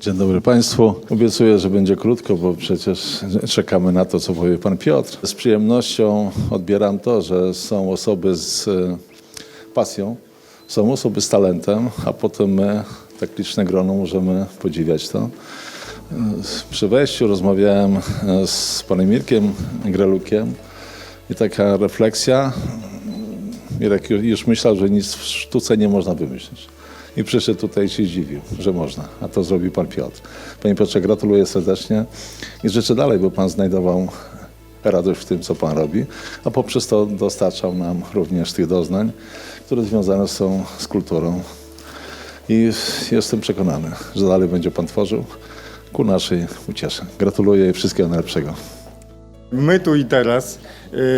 Dzień dobry Państwu. Obiecuję, że będzie krótko, bo przecież czekamy na to, co powie Pan Piotr. Z przyjemnością odbieram to, że są osoby z e, pasją, są osoby z talentem, a potem my, tak liczne grono, możemy podziwiać to. E, Przy wejściu rozmawiałem e, z Panem Mirkiem Grelukiem i taka refleksja. Mirek już myślał, że nic w sztuce nie można wymyślić. I przyszedł tutaj i się zdziwił, że można. A to zrobił pan Piotr. Panie Piotrze, gratuluję serdecznie i życzę dalej, by pan znajdował radość w tym, co pan robi, a poprzez to dostarczał nam również tych doznań, które związane są z kulturą. I jestem przekonany, że dalej będzie pan tworzył ku naszej uciesze. Gratuluję i wszystkiego najlepszego. My tu i teraz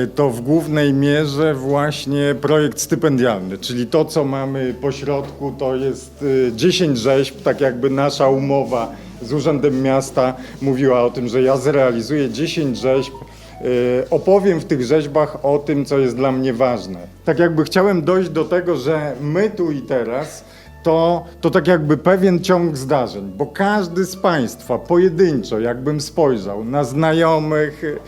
y, to w głównej mierze właśnie projekt stypendialny, czyli to, co mamy po środku, to jest y, 10 rzeźb, tak jakby nasza umowa z Urzędem Miasta mówiła o tym, że ja zrealizuję 10 rzeźb. y, Opowiem w tych rzeźbach o tym, co jest dla mnie ważne. Tak jakby chciałem dojść do tego, że my tu i teraz to, to tak jakby pewien ciąg zdarzeń, bo każdy z Państwa pojedynczo, jakbym spojrzał na znajomych yy,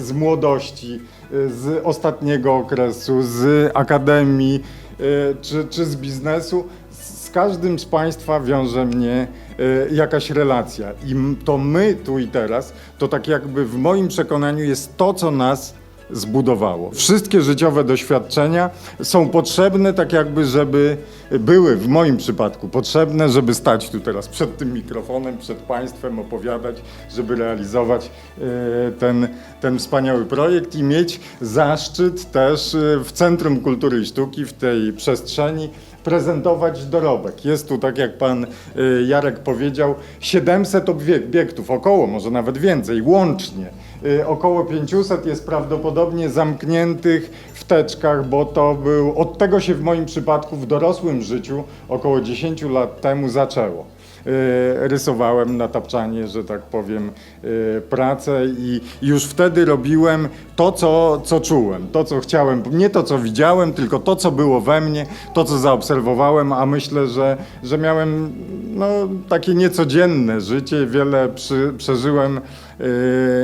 z młodości, yy, z ostatniego okresu, z akademii yy, czy, czy z biznesu, z każdym z Państwa wiąże mnie yy, jakaś relacja. I to my tu i teraz, to tak jakby w moim przekonaniu jest to, co nas zbudowało. Wszystkie życiowe doświadczenia są potrzebne, tak jakby, żeby były w moim przypadku potrzebne, żeby stać tu teraz przed tym mikrofonem, przed Państwem, opowiadać, żeby realizować e, ten, ten wspaniały projekt i mieć zaszczyt też e, w Centrum Kultury i Sztuki, w tej przestrzeni prezentować dorobek. Jest tu, tak jak pan y, Jarek powiedział, 700 obiektów, około, może nawet więcej, łącznie. Y, Około 500 jest prawdopodobnie zamkniętych w teczkach, bo to był, od tego się w moim przypadku w dorosłym życiu około 10 lat temu zaczęło. Y, Rysowałem na tapczanie, że tak powiem, y, pracę i już wtedy robiłem to, co, co czułem, to, co chciałem, nie to, co widziałem, tylko to, co było we mnie, to, co zaobserwowałem, a myślę, że, że miałem no, takie niecodzienne życie, wiele przy, przeżyłem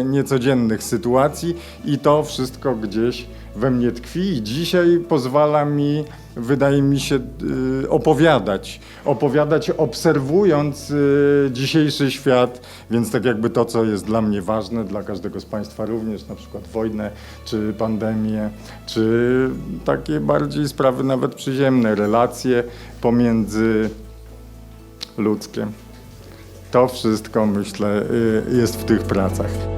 niecodziennych sytuacji i to wszystko gdzieś we mnie tkwi i dzisiaj pozwala mi, wydaje mi się, y, opowiadać. Opowiadać obserwując y, dzisiejszy świat, więc tak jakby to, co jest dla mnie ważne, dla każdego z Państwa również, na przykład wojnę, czy pandemię, czy takie bardziej sprawy nawet przyziemne, relacje pomiędzy ludzkie. To wszystko, myślę, y, jest w tych pracach.